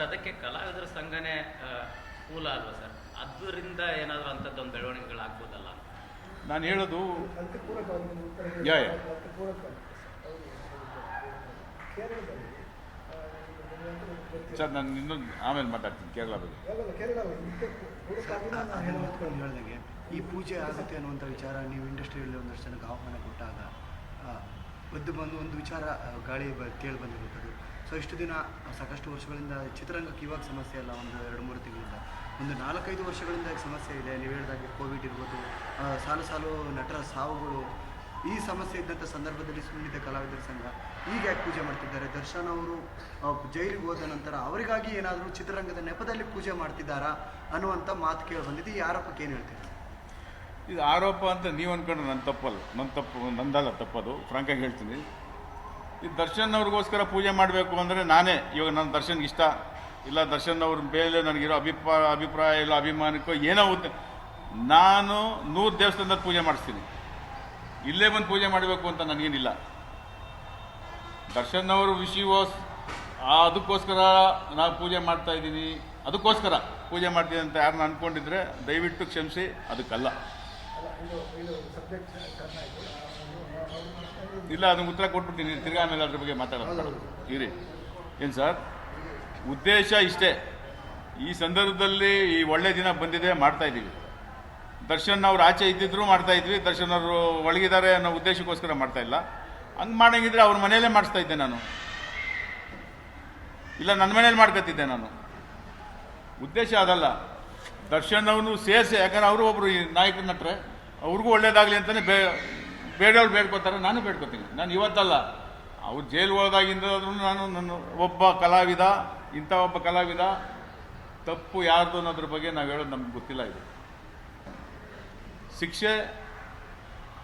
Sir ಅದಕ್ಕೆ ಕಲಾವಿದರ ಸಂಘನೇ ಕೂಲ ಮೂಲ ಅಲ್ವಾ ಸರ್? ಅದರಿಂದ ಏನಾದರೂ ಅಂಥದ್ದೊಂದು ಬೆಳವಣಿಗೆಗಳಾಗ್ಬೋದಲ್ಲ ಅಂತ ನಾನು ಹೇಳೋದು. ಯಾ, ಸರ್ ನಾನು ಇನ್ನೊಂದು ಆಮೇಲೆ ಮಾತಾಡ್ತೀನಿ ಕೇರಳ ಬಗ್ಗೆ. ಈ ಪೂಜೆ ಆಗುತ್ತೆ ಅನ್ನುವಂಥ ವಿಚಾರ ನೀವು ಇಂಡಸ್ಟ್ರಿಯಲ್ಲಿ ಒಂದಷ್ಟು ಜನಕ್ಕೆ ಆಹ್ವಾನ ಕೊಟ್ಟಾಗ ಆ, ಬಂದು ಒಂದು ವಿಚಾರ ಗಾಳಿ ಬ ಕೇಳಿ ಬಂದಿರುತ್ತದೆ ಸೊ ಇಷ್ಟು ದಿನ ಸಾಕಷ್ಟು ವರ್ಷಗಳಿಂದ ಚಿತ್ರರಂಗಕ್ಕೆ ಇವಾಗ ಸಮಸ್ಯೆ ಅಲ್ಲ ಒಂದು ಎರಡು, ಮೂರು ತಿಂಗಳಿಂದ. ಒಂದು ನಾಲ್ಕೈದು ವರ್ಷಗಳಿಂದ ಸಮಸ್ಯೆ ಇದೆ. ನೀವು ಹೇಳಿದಾಗೆ ಕೋವಿಡ್ ಇರ್ಬೋದು ಸಾಲು ಸಾಲು ನಟರ ಸಾವುಗಳು. ಈ ಸಮಸ್ಯೆ ಇದ್ದಂಥ ಸಂದರ್ಭದಲ್ಲಿ ಸುಮ್ಮನಿದ್ದ ಕಲಾವಿದರ ಸಂಘ ಈಗ ಯಾಕೆ ಪೂಜೆ ಮಾಡ್ತಿದ್ದಾರೆ? ದರ್ಶನ್ ಅವರು ಜೈಲಿಗೆ ಹೋದ ನಂತರ ಅವರಿಗಾಗಿ ಏನಾದರೂ ಚಿತ್ರರಂಗದ ನೆಪದಲ್ಲಿ ಪೂಜೆ ಮಾಡ್ತಿದ್ದಾರಾ ಅನ್ನುವಂಥ ಮಾತು ಕೇಳಿ ಬಂದಿದ್ದು. ಈ ಆರೋಪಕ್ಕೆ ಏನು ಹೇಳ್ತೀರಿ? ಇದು ಆರೋಪ ಅಂತ ನೀವು ಅಂದ್ಕೊಂಡು ನನ್ನ ತಪ್ಪಲ್ಲ. ನನ್ನ ತಪ್ಪು, ನಂದಲ್ಲ ತಪ್ಪದು. ಫ್ರಾಂಕಾಗಿ ಹೇಳ್ತೀನಿ. ಈ ದರ್ಶನ್ ಅವ್ರಿಗೋಸ್ಕರ ಪೂಜೆ ಮಾಡಬೇಕು ಅಂದರೆ ನಾನೇ. ಇವಾಗ ನನ್ನ ದರ್ಶನ್ಗೆ ಇಷ್ಟ. ಇಲ್ಲ, ದರ್ಶನ್ ಅವ್ರ ಮೇಲೆ ನನಗಿರೋ ಅಭಿಪ್ರಾಯ ಅಭಿಪ್ರಾಯ ಇಲ್ಲ, ಅಭಿಮಾನಕ್ಕೋ ಏನೋ ಉದ್ದ ನಾನು ನೂರು ದೇವಸ್ಥಾನದಲ್ಲಿ ಪೂಜೆ ಮಾಡಿಸ್ತೀನಿ. ಇಲ್ಲೇ ಬಂದು ಪೂಜೆ ಮಾಡಬೇಕು ಅಂತ ನನಗೇನಿಲ್ಲ. ದರ್ಶನ್ ಅವರು ವಿಷಯವೋಸ್ ಅದಕ್ಕೋಸ್ಕರ ನಾವು ಪೂಜೆ ಮಾಡ್ತಾ ಇದ್ದೀನಿ. ಅದಕ್ಕೋಸ್ಕರ ಪೂಜೆ ಮಾಡ್ತೀನಿ ಅಂತ ಯಾರನ್ನ ಅನ್ಕೊಂಡಿದ್ರೆ ದಯವಿಟ್ಟು ಕ್ಷಮಿಸಿ, ಅದಕ್ಕಲ್ಲ ಅಲ್ಲ ಇದು ಇದು ಸಬ್ಜೆಕ್ಟ್ ಟರ್ನ್ ಆಯಿತು ಅವ್ರ ಪ್ರಶ್ನೆಗೆ ಇಲ್ಲ, ಅದನ್ನು ಉತ್ತರ ಕೊಟ್ಬಿಡ್ತೀನಿ. ತಿರ್ಗಾ ಆಮೇಲೆ ಅದ್ರ ಬಗ್ಗೆ ಮಾತಾಡೋದು ಇರಿ. ಏನು ಸರ್? ಉದ್ದೇಶ ಇಷ್ಟೇ. ಈ ಸಂದರ್ಭದಲ್ಲಿ ಈ ಒಳ್ಳೆ ದಿನ ಬಂದಿದೆ ಮಾಡ್ತಾ ಇದ್ದೀವಿ. ದರ್ಶನ್ ಅವ್ರು ಆಚೆ ಇದ್ದಿದ್ರು ಮಾಡ್ತಾ ಇದ್ವಿ. ದರ್ಶನ್ ಅವರು ಒಳಗಿದ್ದಾರೆ ಅನ್ನೋ ಉದ್ದೇಶಕ್ಕೋಸ್ಕರ ಮಾಡ್ತಾ ಇಲ್ಲ. ಹಂಗೆ ಮಾಡಂಗಿದ್ರೆ ಅವ್ರ ಮನೆಯಲ್ಲೇ ಮಾಡಿಸ್ತಾ ಇದ್ದೆ ನಾನು. ಇಲ್ಲ ನನ್ನ ಮನೇಲಿ ಮಾಡ್ಕೊತಿದ್ದೆ ನಾನು. ಉದ್ದೇಶ ಅದಲ್ಲ. ದರ್ಶನ್ ಅವನು ಸೇರಿಸಿ, ಯಾಕಂದ್ರೆ ಅವರು ಒಬ್ಬರು ಈ ನಾಯಕ ನಟ್ರೆ ಅವ್ರಿಗೂ ಒಳ್ಳೇದಾಗಲಿ ಅಂತಲೇ ಬೇ ಬೇಡವ್ರು ಬೇಡ್ಕೋತಾರೆ, ನಾನು ಬೇಡ್ಕೋತೀನಿ. ನಾನು ಇವತ್ತಲ್ಲ. ಅವ್ರು ಜೈಲು ಹೋದಾಗಿಂದಾದ್ರೂ ನಾನು ನನ್ನ ಒಬ್ಬ ಕಲಾವಿದ, ಇಂಥ ಒಬ್ಬ ಕಲಾವಿದ. ತಪ್ಪು ಯಾರ್ದು ಅನ್ನೋದ್ರ ಬಗ್ಗೆ ನಾವು ಹೇಳೋದು ನಮ್ಗೆ ಗೊತ್ತಿಲ್ಲ ಇದು. ಶಿಕ್ಷೆ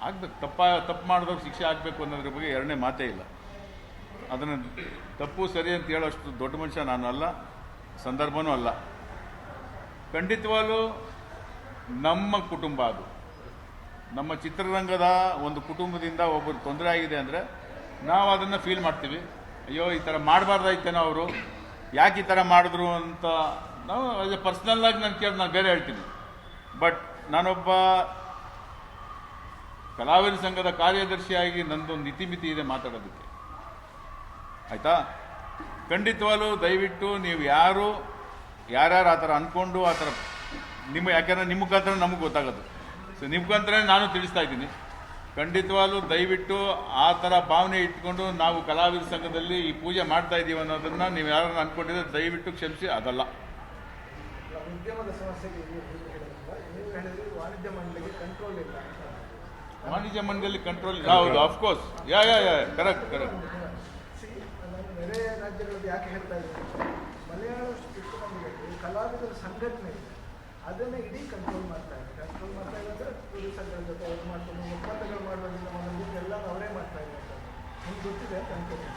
ಆಗ್ಬೇಕು. ತಪ್ಪ, ತಪ್ಪು ಮಾಡಿದವ್ರು ಶಿಕ್ಷೆ ಆಗಬೇಕು ಅನ್ನೋದ್ರ ಬಗ್ಗೆ ಎರಡನೇ ಮಾತೇ ಇಲ್ಲ. ಅದನ್ನು ತಪ್ಪು ಸರಿ ಅಂತ ಹೇಳೋಷ್ಟು ದೊಡ್ಡ ಮನುಷ್ಯ ನಾನು ಅಲ್ಲ, ಸಂದರ್ಭನೂ ಅಲ್ಲ. ಖಂಡಿತವಾಗಲೂ ನಮ್ಮ ಕುಟುಂಬ ಅದು. ನಮ್ಮ ಚಿತ್ರರಂಗದ ಒಂದು ಕುಟುಂಬದಿಂದ ಒಬ್ಬರು ತೊಂದರೆ ಆಗಿದೆ ಅಂದರೆ ನಾವು ಅದನ್ನು ಫೀಲ್ ಮಾಡ್ತೀವಿ. ಅಯ್ಯೋ, ಈ ಥರ ಮಾಡಬಾರ್ದಾಯ್ತೇನೋ ಅವರು. ಯಾಕೆ ಈ ಥರ ಮಾಡಿದ್ರು ಅಂತ ನಾವು ಅದು ಪರ್ಸ್ನಲ್ಲಾಗಿ ನಾನು ಕೇಳಿ ನಾನು ಬೇರೆ ಹೇಳ್ತೀನಿ. ಬಟ್ ನಾನೊಬ್ಬ ಕಲಾವಿದ ಸಂಘದ ಕಾರ್ಯದರ್ಶಿಯಾಗಿ ನಂದೊಂದು ಇತಿಮಿತಿ ಇದೆ ಮಾತಾಡೋದಕ್ಕೆ. ಆಯಿತಾ? ಖಂಡಿತವಾಗ್ಲೂ ದಯವಿಟ್ಟು ನೀವು ಯಾರು, ಯಾರ್ಯಾರು ಆ ಥರ ಅಂದ್ಕೊಂಡು ಆ ಥರ ನಿಮ್ಮ ಯಾಕೆಂದರೆ ನಿಮ್ಮ ಮುಖಾಂತರ ನಮಗೆ ಗೊತ್ತಾಗೋದು. ಸೊ ನಿಮ್ಮ ಮುಖಾಂತರ ನಾನು ತಿಳಿಸ್ತಾ ಇದ್ದೀನಿ. ಖಂಡಿತವಾಗ್ಲೂ ದಯವಿಟ್ಟು ಆ ಥರ ಭಾವನೆ ಇಟ್ಕೊಂಡು ನಾವು ಕಲಾವಿದ ಸಂಘದಲ್ಲಿ ಈ ಪೂಜೆ ಮಾಡ್ತಾ ಇದ್ದೀವಿ ಅನ್ನೋದನ್ನು ನೀವು ಯಾರನ್ನು ಅಂದ್ಕೊಂಡಿದ್ರೆ ದಯವಿಟ್ಟು ಕ್ಷಮಿಸಿ ಅದಲ್ಲ. ವಾಣಿಜ್ಯ ಮಂಡಳಿ ಕಂಟ್ರೋಲ್ ಇಲ್ಲ ಹೌದು of course yeah yeah yeah correct correct C ನಾನು ನೆರೆ ರಾಜ್ಯಗಳಲ್ಲಿ ಯಾಕೆ ಹೇಳ್ತಾ ಇದ್ದೀನಿ ಮಲಯಾಳ ಕಲಾವಿದರ ಸಂಘಟನೆ ಅದನ್ನೇ ಇಡೀ ಕಂಟ್ರೋಲ್ ಮಾಡ್ತಾ ಇದೆ ಕಂಟ್ರೋಲ್ ಮಾಡ್ತಾ ಇದೆ ಅಂದರೆ ಪ್ರೊಡ್ಯೂಸರ್ಗಳ ಜೊತೆ ಅವ್ರು ಮಾಡ್ಕೊಂಡು ಒಪ್ಪಂದಗಳು ಮಾಡೋದಿಲ್ಲ ಒಂದೊಂದು ಎಲ್ಲ ಅವರೇ ಮಾಡ್ತಾ ಇದ್ದಾರೆ ನಿಮ್ಗೆ ಗೊತ್ತಿದೆ ಅಂತ ಅನ್ಕೋತೀನಿ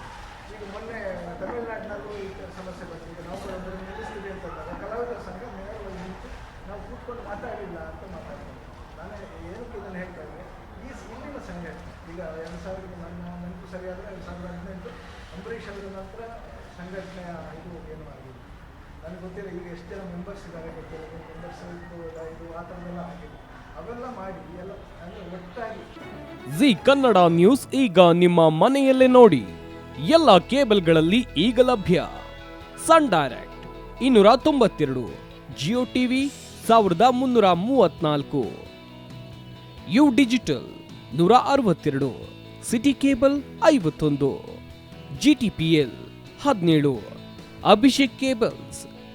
ಈಗ ಮೊನ್ನೆ ತಮಿಳುನಾಡಿನಲ್ಲೂ ಈ ಸಮಸ್ಯೆ ಬಂದಿದೆ. ನಾವು ಅದನ್ನು ನಿಲ್ಲಿಸ್ತೀವಿ ಅಂತಂದಾಗ ಕಲಾವಿದರ ಸಂಘ ನೇರವಾಗಿ ನಿಂತು ನಾವು ಕೂತ್ಕೊಂಡು ಮಾತಾಡಿಲ್ಲ ಅಂತ ಮಾತಾಡ್ತಾರೆ. ನಾನು ಏನಕ್ಕೆ ಇದನ್ನು ಹೇಳ್ತಾ ಇದ್ದೆ ಈ ಇಲ್ಲಿನ ಸಂಘ ಈಗ ಎರಡು ಸಾವಿರದ ನನ್ನ ನೆನಪು ಸರಿಯಾದರೆ ಎರಡು ಸಾವಿರದ ಹದಿನೆಂಟು ಅಂಬರೀಷ್ ಅವರ ನಂತರ ಸಂಘಟನೆಯ ಇದು ಏನು ನನಗೆ ಗೊತ್ತಿಲ್ಲ ಈಗ ಎಷ್ಟು ಜನ ಮೆಂಬರ್ಸ್ ಇದ್ದಾರೆ ಗೊತ್ತಿಲ್ಲ ಮೆಂಬರ್ಸ್ ಇದು ಆ ಥರದ್ದೆಲ್ಲ ಆಗಿದೆ ಅವೆಲ್ಲ ಮಾಡಿ, ಎಲ್ಲ, ಅಂದರೆ ಒಟ್ಟಾಗಿ. ಜಿ ಕನ್ನಡ ನ್ಯೂಸ್ ಈಗ ನಿಮ್ಮ ಮನೆಯಲ್ಲೇ ನೋಡಿ. ಎಲ್ಲ ಕೇಬಲ್ಗಳಲ್ಲಿ ಈಗ ಲಭ್ಯ. ಸನ್ ಡೈರೆಕ್ಟ್ ಇನ್ನೂರ ತೊಂಬತ್ತೆರಡು, ಜಿಯೋ ಟಿವಿ ಸಾವಿರದ ಮುನ್ನೂರ ಮೂವತ್ನಾಲ್ಕು ಯು ಡಿಜಿಟಲ್ ನೂರ ಅರವತ್ತೆರಡು, ಸಿಟಿ ಕೇಬಲ್ ಐವತ್ತೊಂದು, ಜಿ ಟಿ ಪಿ ಎಲ್ ಹದಿನೇಳು. ಅಭಿಷೇಕ್ ಕೇಬಲ್ಸ್